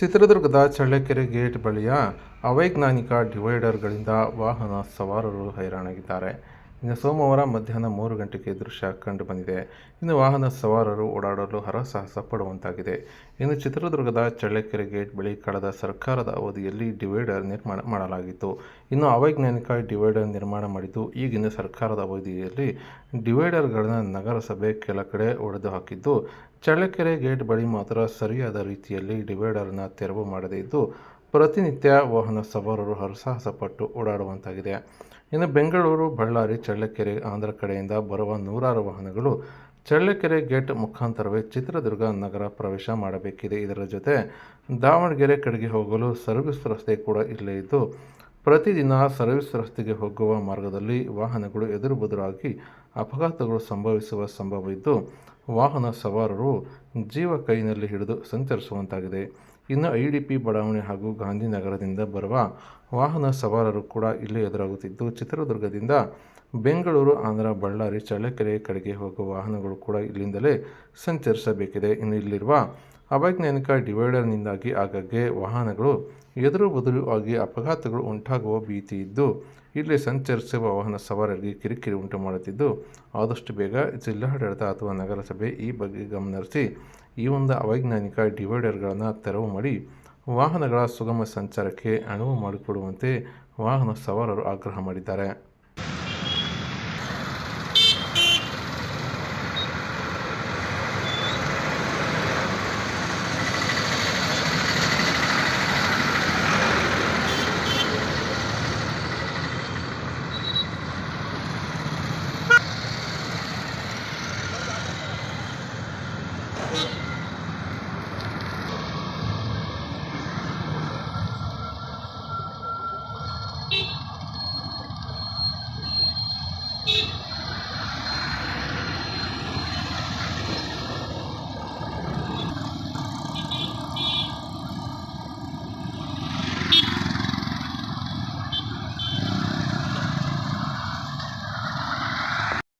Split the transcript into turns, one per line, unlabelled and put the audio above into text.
ಚಿತ್ರದುರ್ಗದ ಚಳ್ಳಕೆರೆ ಗೇಟ್ ಬಳಿಯ ಅವೈಜ್ಞಾನಿಕ ಡಿವೈಡರ್ಗಳಿಂದ ವಾಹನ ಸವಾರರು ಹೈರಾಣಾಗಿದ್ದಾರೆ. ಇನ್ನು ಸೋಮವಾರ ಮಧ್ಯಾಹ್ನ ಮೂರು ಗಂಟೆಗೆ ದೃಶ್ಯ ಕಂಡು ಬಂದಿದೆ ಇನ್ನು ವಾಹನ ಸವಾರರು ಓಡಾಡಲು ಹರಸಾಹಸ ಪಡುವಂತಾಗಿದೆ. ಇನ್ನು ಚಿತ್ರದುರ್ಗದ ಚಳ್ಳಕೆರೆ ಗೇಟ್ ಬಳಿ ಕಳೆದ ಸರ್ಕಾರದ ಅವಧಿಯಲ್ಲಿ ಡಿವೈಡರ್ ನಿರ್ಮಾಣ ಮಾಡಲಾಗಿತ್ತು. ಇನ್ನು ಅವೈಜ್ಞಾನಿಕ ಡಿವೈಡರ್ ನಿರ್ಮಾಣ ಮಾಡಿದ್ದು ಈಗಿನ ಸರ್ಕಾರದ ಅವಧಿಯಲ್ಲಿ ಡಿವೈಡರ್ಗಳನ್ನು ನಗರಸಭೆ ಕೆಲ ಕಡೆ ಒಡೆದು ಹಾಕಿದ್ದು ಚಳ್ಳಕೆರೆ ಗೇಟ್ ಬಳಿ ಮಾತ್ರ ಸರಿಯಾದ ರೀತಿಯಲ್ಲಿ ಡಿವೈಡರ್ನ ತೆರವು ಮಾಡದೇ ಇದ್ದು, ಪ್ರತಿನಿತ್ಯ ವಾಹನ ಸವಾರರು ಹರಸಾಹಸ ಪಟ್ಟು ಓಡಾಡುವಂತಾಗಿದೆ. ಇನ್ನು ಬೆಂಗಳೂರು, ಬಳ್ಳಾರಿ, ಚಳ್ಳಕೆರೆ, ಆಂಧ್ರ ಕಡೆಯಿಂದ ಬರುವ ನೂರಾರು ವಾಹನಗಳು ಚಳ್ಳಕೆರೆ ಗೇಟ್ ಮುಖಾಂತರವೇ ಚಿತ್ರದುರ್ಗ ನಗರ ಪ್ರವೇಶ ಮಾಡಬೇಕಿದೆ. ಇದರ ಜೊತೆ ದಾವಣಗೆರೆ ಕಡೆಗೆ ಹೋಗಲು ಸರ್ವಿಸ್ ರಸ್ತೆ ಕೂಡ ಇಲ್ಲೇ ಇದ್ದು ಪ್ರತಿದಿನ ಸರ್ವಿಸ್ ರಸ್ತೆಗೆ ಹೋಗುವ ಮಾರ್ಗದಲ್ಲಿ ವಾಹನಗಳು ಎದುರು ಬದುರಾಗಿ ಅಪಘಾತಗಳು ಸಂಭವಿಸುವ ಸಂಭವ ಇದ್ದು ವಾಹನ ಸವಾರರು ಜೀವ ಕೈನಲ್ಲಿ ಹಿಡಿದು ಸಂಚರಿಸುವಂತಾಗಿದೆ. ಇನ್ನು ಐ ಡಿ ಪಿ ಬಡಾವಣೆ ಹಾಗೂ ಗಾಂಧಿನಗರದಿಂದ ಬರುವ ವಾಹನ ಸವಾರರು ಕೂಡ ಇಲ್ಲಿ ಎದುರಾಗುತ್ತಿದ್ದು, ಚಿತ್ರದುರ್ಗದಿಂದ ಬೆಂಗಳೂರು, ಆಂಧ್ರ, ಬಳ್ಳಾರಿ, ಚಳ್ಳಕೆರೆ ಕಡೆಗೆ ಹೋಗುವ ವಾಹನಗಳು ಕೂಡ ಇಲ್ಲಿಂದಲೇ ಸಂಚರಿಸಬೇಕಿದೆ. ಇನ್ನು ಇಲ್ಲಿರುವ ಅವೈಜ್ಞಾನಿಕ ಡಿವೈಡರ್ನಿಂದಾಗಿ ಆಗಾಗ್ಗೆ ವಾಹನಗಳು ಎದುರು ಬದುರು ಆಗಿ ಅಪಘಾತಗಳು ಉಂಟಾಗುವ ಭೀತಿ ಇದ್ದು, ಇಲ್ಲಿ ಸಂಚರಿಸುವ ವಾಹನ ಸವಾರರಿಗೆ ಕಿರಿಕಿರಿ ಉಂಟು ಮಾಡುತ್ತಿದ್ದು, ಆದಷ್ಟು ಬೇಗ ಜಿಲ್ಲಾಡಳಿತ ಅಥವಾ ನಗರಸಭೆ ಈ ಬಗ್ಗೆ ಗಮನಹರಿಸಿ ಈ ಒಂದು ಅವೈಜ್ಞಾನಿಕ ಡಿವೈಡರ್ಗಳನ್ನು ತೆರವು ಮಾಡಿ, ವಾಹನಗಳ ಸುಗಮ ಸಂಚಾರಕ್ಕೆ ಅನುವು ಮಾಡಿಕೊಡುವಂತೆ ವಾಹನ ಸವಾರರು ಆಗ್ರಹ ಮಾಡಿದ್ದಾರೆ.